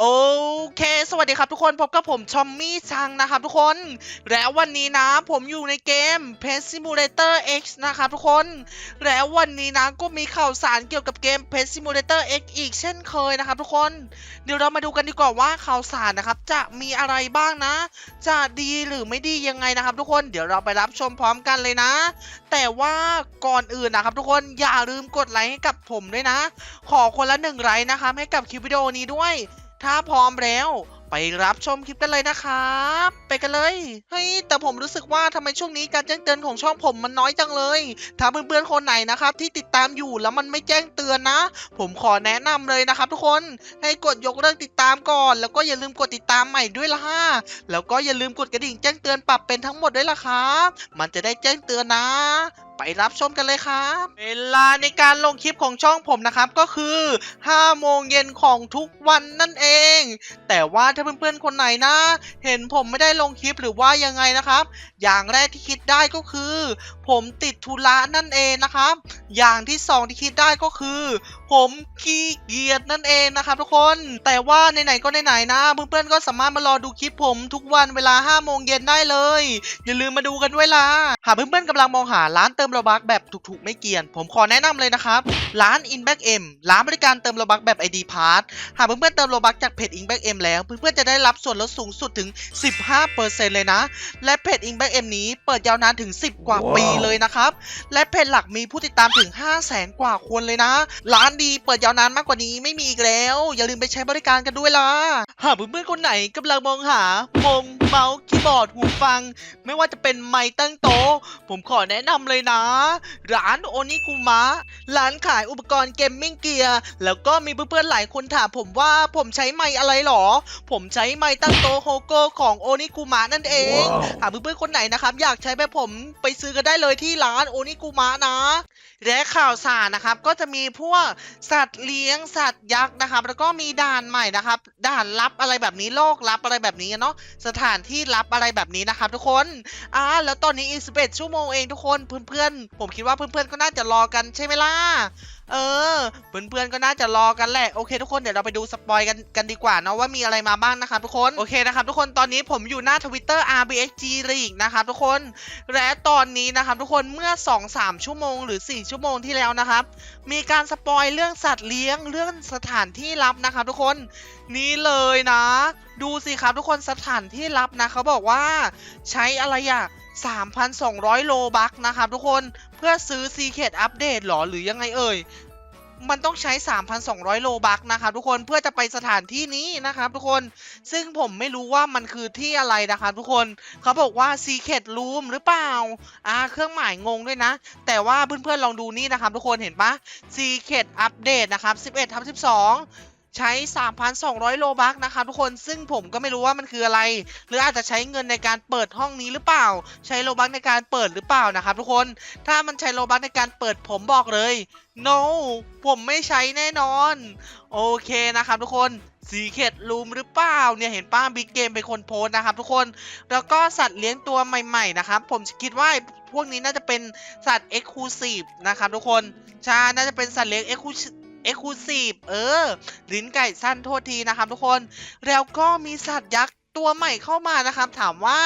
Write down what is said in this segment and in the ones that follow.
โอเค สวัสดีครับทุกคน พบกับผมชอมมี่ชังนะครับทุกคน แล้ววันนี้นะ ผมอยู่ในเกม Pet Simulator X นะครับทุกคน แล้ววันนี้นะก็มีข่าวสารเกี่ยวกับเกม Pet Simulator X อีกเช่นเคยนะครับทุกคน เดี๋ยวเรามาดูกันดีกว่าว่าข่าวสารนะครับ จะมีอะไรบ้างนะ จะดีหรือไม่ดียังไงนะครับ ทุกคน เดี๋ยวเราไปรับชมพร้อมกันเลยนะ แต่ว่าก่อนอื่นนะครับ ทุกคน อย่าลืมกดไลค์ให้กับผมด้วยนะ ขอคนละหนึ่งไลค์นะครับให้กับคลิปวิดีโอนี้ด้วย ถ้าพร้อมแล้วไปรับชมคลิปกันเลยนะครับ ไปกันเลย เฮ้ย แต่ผมรู้สึกว่าทำไมช่วงนี้การแจ้งเตือนของช่องผมมันน้อยจังเลย ถ้าเพื่อนๆคนไหนนะครับที่ติดตามอยู่แล้วมันไม่แจ้งเตือนนะ ผมขอแนะนำเลยนะครับ ทุกคนให้กดยกเลิกติดตามก่อน แล้วก็อย่าลืมกดติดตามใหม่ด้วยละฮะแล้วก็อย่าลืมกดกระดิ่งแจ้งเตือนปรับเป็นทั้งหมดด้วยล่ะครับมันจะได้แจ้งเตือนนะ ไปรับชมกันเลยครับ เวลาในการลงคลิปของช่องผมนะครับก็คือ5โมงเย็นของทุกวันนั่นเอง แต่ว่าถ้าเพื่อนๆคนไหนนะ เห็นผมไม่ได้ลงคลิปหรือว่ายังไงนะครับ อย่างแรกที่คิดได้ก็คือ ผมติดธุระนั่นเองนะครับ อย่างที่สองที่คิดได้ก็คือ ผมขี้เกียจนั่นเองนะครับทุกคนแต่ว่าไหนๆก็ไหนๆนะเพื่อนๆก็สามารถมารอดูคลิปผมทุกวันเวลา5โมงเย็นได้เลย อย่าลืมมาดูกันด้วยล่ะหากเพื่อนๆกำลังมองหาร้านเติมโลบักแบบถูกๆไม่เกียน ผมขอแนะนำเลยนะครับร้าน Inback M ร้านบริการเติมโลบักแบบ ID Pass หากเพื่อนๆเติมโลบักจากเพจ Inback M แล้ว เพื่อนๆจะได้รับส่วนลดสูงสุดถึง 15%เลยนะ และเพจ Inback M นี้เปิดยาวนานถึง 10 กว่าปีเลยนะครับและเพจหลักมีผู้ติดตามถึง 5 0 0แสนกว่าคนเลยนะ ร้านดีเปิดยาวนานมากกว่านี้ไม่มีอีกแล้ว อย่าลืมไปใช้บริการกันด้วยล่ะ หากเพื่อนๆคนไหนกำลังมองหามง เมาส์คีย์บอร์ดหูฟัง ไม่ว่าจะเป็นไมค์ตั้งโต๊ะ ผมขอแนะนำเลยนะ ร้านโอนิกุมะ ร้านขายอุปกรณ์เกมมิ่งเกียร์ แล้วก็มีเพื่อนๆหลายคนถามผมว่าผมใช้ไมค์อะไรหรอ ผมใช้ไมค์ตั้งโต๊ะโฮโกของโอนิกุมะนั่นเองว้าวหากเพื่อนๆคนไหนนะครับ อยากใช้แบบผมไปซื้อกันได้เลยที่ร้านโอนิกุมะนะ และข่าวสารนะครับก็จะมีพวกสัตว์เลี้ยงสัตว์ยักษ์นะครับ แล้วก็มีด่านใหม่นะครับ ด่านลับอะไรแบบนี้โลกลับอะไรแบบนี้เนาะสถานที่ลับอะไรแบบนี้นะครับทุกคนอ่าแล้วตอนนี้อีก11ชั่วโมงเองทุกคนเพื่อนๆผมคิดว่าเพื่อนๆก็น่าจะรอกันใช่ไหมล่ะ เออ เพื่อนๆก็น่าจะรอกันแหละ โอเค ทุกคนเดี๋ยวเราไปดูสปอยกันกันดีกว่าเนาะว่ามีอะไรมาบ้างนะครับทุกคน โอเคนะครับทุกคนตอนนี้ผมอยู่หน้า Twitter RBXG League นะครับทุกคน และตอนนี้นะครับทุกคนเมื่อ 2-3 ชั่วโมงหรือ 4 ชั่วโมงที่แล้วนะครับ มีการสปอยเรื่องสัตว์เลี้ยงเรื่องสถานที่ลับนะครับทุกคนนี่เลยนะ ดูสิครับทุกคนสถานที่ลับนะเขาบอกว่าใช้อะไรอะ 3,200 โลบัคนะครับทุกคนเพื่อซื้อซีเคดอัปเดตหรอหรือยังไงเอ่ย มันต้องใช้ 3,200 โลบัคนะครับทุกคนเพื่อจะไปสถานที่นี้นะครับทุกคนซึ่งผมไม่รู้ว่ามันคือที่อะไรนะครับทุกคนเขาบอกว่า Secret Room หรือเปล่าอ่าเครื่องหมายงงด้วยนะ แต่ว่าเพื่อนๆลองดูนี่นะครับทุกคนเห็นปะ Secret Update นะครับ11ทับ12 ใช้ 3,200 โลบัคนะครับทุกคน ซึ่งผมก็ไม่รู้ว่ามันคืออะไร หรืออาจจะใช้เงินในการเปิดห้องนี้หรือเปล่า ใช้โลบัคในการเปิดหรือเปล่านะครับทุกคน ถ้ามันใช้โลบัคในการเปิดผมบอกเลย no ผมไม่ใช้แน่นอน โอเคนะครับทุกคนสีเ e ดรูมหรือเปล่าเนี่ยเห็นป้าบิ๊กเกมเป็นคนโพสนะครับทุกคน แล้วก็สัตว์เลี้ยงตัวใหม่ๆนะครับผมคิดว่าพวกนี้น่าจะเป็นสัตว์เอ็กซ์คลูซีฟนะครับทุกคนใช่น่าจะเป็นสัตว์เลี้ยงเอ็กซ์ คลูเอ็กซ์คลูซีฟเออ ลิ้นไก่สั้นโทษทีนะครับทุกคน แล้วก็มีสัตว์ยักษ์ ตัวใหม่เข้ามานะครับ ถามว่า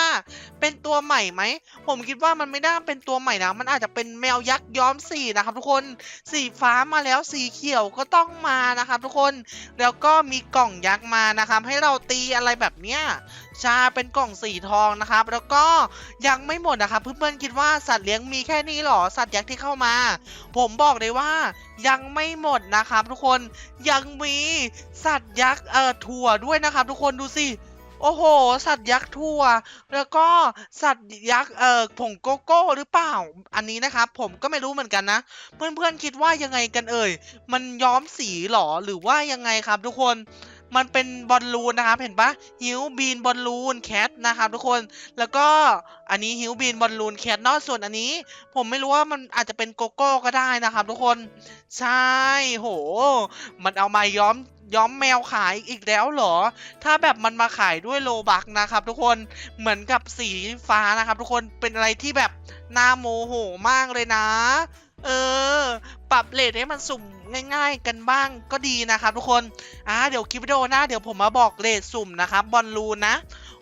เป็นตัวใหม่ไหม ผมคิดว่ามันไม่น่าเป็นตัวใหม่นะ มันอาจจะเป็นแมวยักษ์ย้อมสีนะครับทุกคน สีฟ้ามาแล้วสีเขียวก็ต้องมานะครับทุกคน แล้วก็มีกล่องยักษ์มานะครับ ให้เราตีอะไรแบบเนี้ยชาเป็นกล่องสีทองนะครับ แล้วก็ยังไม่หมดนะครับเพื่อนๆคิดว่าสัตว์เลี้ยงมีแค่นี้หรอ สัตว์ยักษ์ที่เข้ามา ผมบอกเลยว่ายังไม่หมดนะครับ ทุกคน ยังมีสัตว์ยักษ์เอ่อถั่วด้วยนะครับ ทุกคนดูสิ โอ้โห สัตว์ยักษ์ทั่ว แล้วก็สัตว์ยักษ์เอ่อผงโกโก้หรือเปล่า อันนี้นะครับผมก็ไม่รู้เหมือนกันนะ เพื่อนๆคิดว่ายังไงกันเอ่ย มันย้อมสีหรอหรือว่ายังไงครับทุกคน มันเป็นบอลลูนนะครับ เห็นปะฮิวบีนบอลลูนแคทนะครับทุกคน แล้วก็อันนี้ฮิวบีนบอลลูนแคทนอะส่วนอันนี้ ผมไม่รู้ว่ามันอาจจะเป็นโกโก้ก็ได้นะครับ ทุกคน ใช่ โห มันเอามาย้อมย้อมแมวขายอีกแล้วเหรอ ถ้าแบบมันมาขายด้วยโลบักนะครับทุกคน เหมือนกับสีฟ้านะครับ ทุกคน เป็นอะไรที่แบบน่าโมโหมากเลยนะ เออ ปรับเลทให้มันสุ่ม ง่าย ๆ กันบ้างก็ดีนะครับทุกคนอ่าเดี๋ยวคลิปวิดีโอหน้าเดี๋ยวผมมาบอกเลทสุ่มนะครับบอลลูนนะ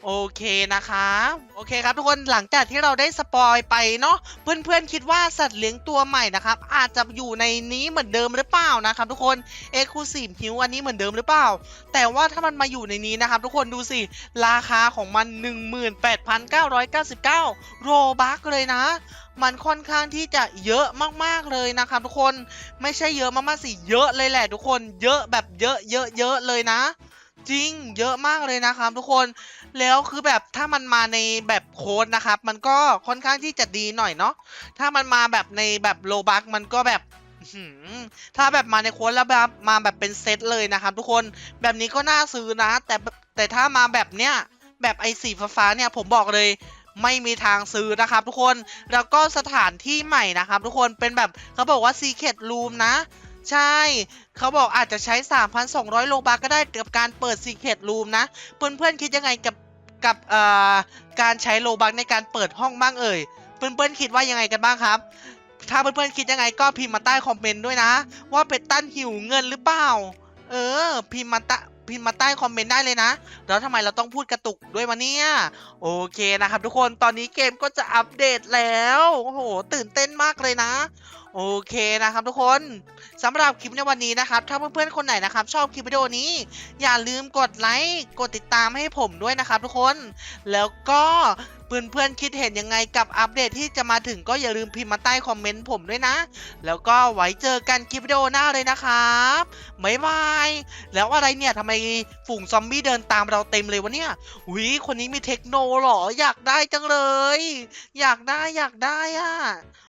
โอเคนะครับโอเคครับทุกคนหลังจากที่เราได้สปอยไปเนาะเพื่อนๆคิดว่าสัตว์เลี้ยงตัวใหม่นะครับอาจจะอยู่ในนี้เหมือนเดิมหรือเปล่านะครับทุกคนเอ็กซ์คลูซีฟฮิวอันนี้เหมือนเดิมหรือเปล่า แต่ว่าถ้ามันมาอยู่ในนี้นะครับทุกคนดูสิ ราคาของมัน 18,999 โรบักเลยนะ มันค่อนข้างที่จะเยอะมากๆเลยนะครับทุกคนไม่ใช่เยอะมากๆสิเยอะเลยแหละทุกคนเยอะแบบเยอะเยอะเยอะเลยนะ จริงเยอะมากเลยนะครับทุกคนแล้วคือแบบถ้ามันมาในแบบโค้ดนะครับ มันก็ค่อนข้างที่จะดีหน่อยเนาะถ้ามันมาแบบในแบบโลบักมันก็แบบถ้าแบบมาในโค้ดแล้วแบบมาแบบเป็นเซตเลยนะครับ ทุกคนแบบนี้ก็น่าซื้อนะ แต่แต่ถ้ามาแบบเนี้ยแบบไอสีฟ้าเนี่ยผมบอกเลยไม่มีทางซื้อนะครับทุกคนแล้วก็สถานที่ใหม่นะครับ ทุกคนเป็นแบบเขาบอกว่า Secret Room นะ ใช่ เขาบอกอาจจะใช้ 3,200 โลบาก็ได้กับการเปิด Secret Room นะ เพื่อนๆคิดยังไงกับกับการใช้โลบักในการเปิดห้องบ้างเอ่ย เพื่อนๆคิดว่ายังไงกันบ้างครับ ถ้าเพื่อนๆคิดยังไงก็พิมพ์มาใต้คอมเมนต์ด้วยนะ ว่าเป็ดตั้นหิวเงินหรือเปล่า เออ พิมพ์มาใต้พิมพ์มาใต้คอมเมนต์ได้เลยนะ แล้วทำไมเราต้องพูดกระตุกด้วยวะเนี่ย โอเคนะครับทุกคน ตอนนี้เกมก็จะอัปเดตแล้ว โอ้โห ตื่นเต้นมากเลยนะโอเคนะครับทุกคนสำหรับคลิปในวันนี้นะครับ ถ้าเพื่อนๆคนไหนนะครับ ชอบคลิปวิดีโอนี้ อย่าลืมกดไลค์กดติดตามให้ผมด้วยนะครับ ทุกคน แล้วก็เพื่อนๆคิดเห็นยังไงกับอัปเดตที่จะมาถึงก็อย่าลืมพิมพ์มาใต้คอมเมนต์ผมด้วยนะ แล้วก็ไว้เจอกันคลิปวิดีโอหน้าเลยนะครับบ๊ายบาย แล้วอะไรเนี่ยทำไมฝูงซอมบี้เดินตามเราเต็มเลยวะเนี่ยหุยคนนี้มีเทคโนเหรออยากได้จังเลย อยากได้อยากได้อะ